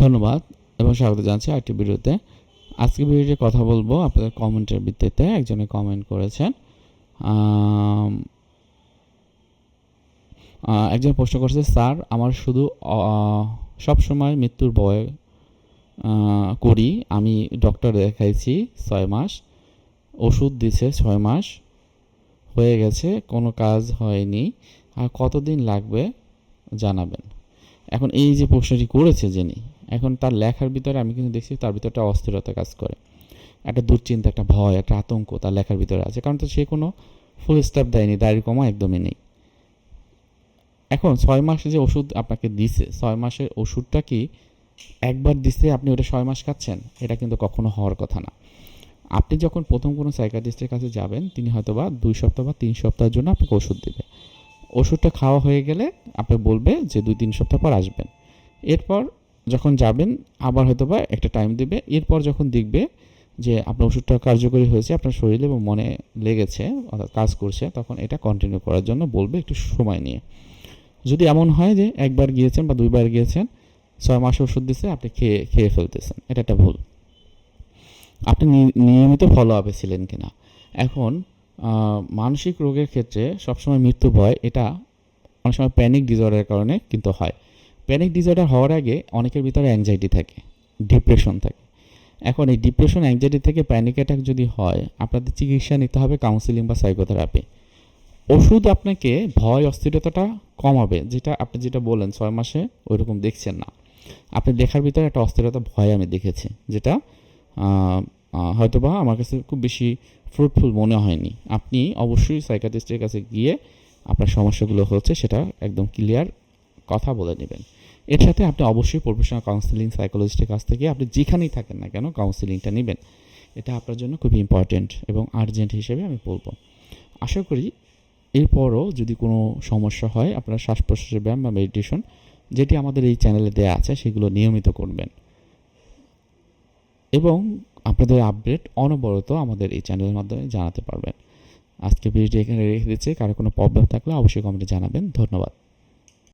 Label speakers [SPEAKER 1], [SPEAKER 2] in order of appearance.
[SPEAKER 1] ধন্যবাদ এবং স্বাগত জানাচ্ছি আরেকটি ভিডিওতে। আজকে ভিডিওতে কথা বলব আপনাদের কমেন্টের ভিত্তিতে একজনে কমেন্ট করেছেন। একজন প্রশ্ন করেছে, স্যার, আমার শুধু সব সময় মৃত্যুর ভয় করি। আমি ডক্টর দেখাইছি ছয় মাস, ওষুধ দিছে ছয় মাস, হয়ে গেছে, কোনো কাজ হয়নি। আর কতদিন লাগবে জানাবেন? এখন এই যে প্রশ্নটি করেছে যিনি এখন তার লেখার ভিতরে আমি কিন্তু দেখছি তার ভিতরে একটা অস্থিরতা কাজ করে। একটা দুশ্চিন্তা, একটা ভয়, একটা আতঙ্ক তার লেখার ভিতরে আছে। কারণ তো সে কোনো ফুল স্টপ দেয়নি, দাড়ি কমা একদমই নেই। এখন ছয় মাসে যে ওষুধ আপনাকে দিছে, ছয় মাসের ওষুধটা কি একবার দিছে আপনি ওটা ছয় মাস খাচ্ছেন? এটা কিন্তু কখনো হওয়ার কথা না। আপনি যখন প্রথম কোনো সাইকাটিস্টের কাছে যাবেন, তিনি হয়তো বা দুই সপ্তাহ বা তিন সপ্তাহের জন্য আপনাকে ওষুধ দেবে। ওষুধটা খাওয়া হয়ে গেলে আপনি বলবে যে দুই, তিন সপ্তাহ পর আসবেন। এরপর যখন যাবেন, আবার হয়তো বা একটা টাইম দেবে। এরপর যখন দেখবে যে আপনার ওষুধটা কার্যকরী হয়েছে, আপনার শরীরে এবং মনে লেগেছে, অর্থাৎ কাজ করছে, তখন এটা কন্টিনিউ করার জন্য বলবে একটু সময় নিয়ে। যদি এমন হয় যে একবার গিয়েছেন বা দুইবার গিয়েছেন, ছয় মাস ওষুধ দিচ্ছে আপনি খেয়ে খেয়ে ফেলতেছেন। এটা একটা ভুল। আপনি নিয়মিত ফলো আপে ছিলেন কিনা? এখন মানসিক রোগের ক্ষেত্রে সবসময় মৃত্যু ভয়, এটা অনেক সময় প্যানিক ডিসঅর্ডারের কারণে কিন্তু হয়। প্যানিক ডিসঅর্ডার হওয়ার আগে অনেকের ভিতরে অ্যাংজাইটি থাকে ডিপ্রেশন থাকে। এখন এই ডিপ্রেশন অ্যাংজাইটি থেকে প্যানিক অ্যাটাক যদি হয় আপনাদের চিকিৎসা নিতে হবে কাউন্সিলিং বা সাইকোথেরাপি ওষুধ আপনাকে ভয় অস্থিরতাটা কমাবে যেটা আপনি যেটা বললেন ছয় মাসে ওইরকম দেখছেন না। আপনি দেখার ভিতরে একটা অস্থিরতা ভয় আমি দেখেছি যেটা আহ, হয়তোবা আমার কাছে খুব বেশি ফ্রুটফুল মনে হয়নি। আপনি অবশ্যই সাইকাটিস্টের কাছে গিয়ে আপনার সমস্যাগুলো হচ্ছে সেটা একদম ক্লিয়ার কথা বলে নেবেন। এর সাথে আপনি অবশ্যই প্রফেশনাল কাউন্সিলিং সাইকোলজিস্টের কাছ থেকে আপনি যেখানেই থাকেন না কেন কাউন্সিলিংটা নেবেন। এটা আপনার জন্য খুবই ইম্পর্ট্যান্ট এবং আর্জেন্ট হিসেবে আমি বলব। আশা করি এরপরও যদি কোনো সমস্যা হয়, আপনারা শ্বাস প্রশ্বাসের ব্যায়াম বা মেডিটেশন যেটি আমাদের এই চ্যানেলে দেওয়া আছে, সেগুলো নিয়মিত করবেন। এবং আপনাদের আপডেট অনবরত আমাদের এই চ্যানেলের মাধ্যমে জানাতে পারবেন। আজকে ভিডিওটি এখানে রেখে দিচ্ছি। কারও কোনো প্রবলেম থাকলে অবশ্যই কমেন্টে জানাবেন। ধন্যবাদ।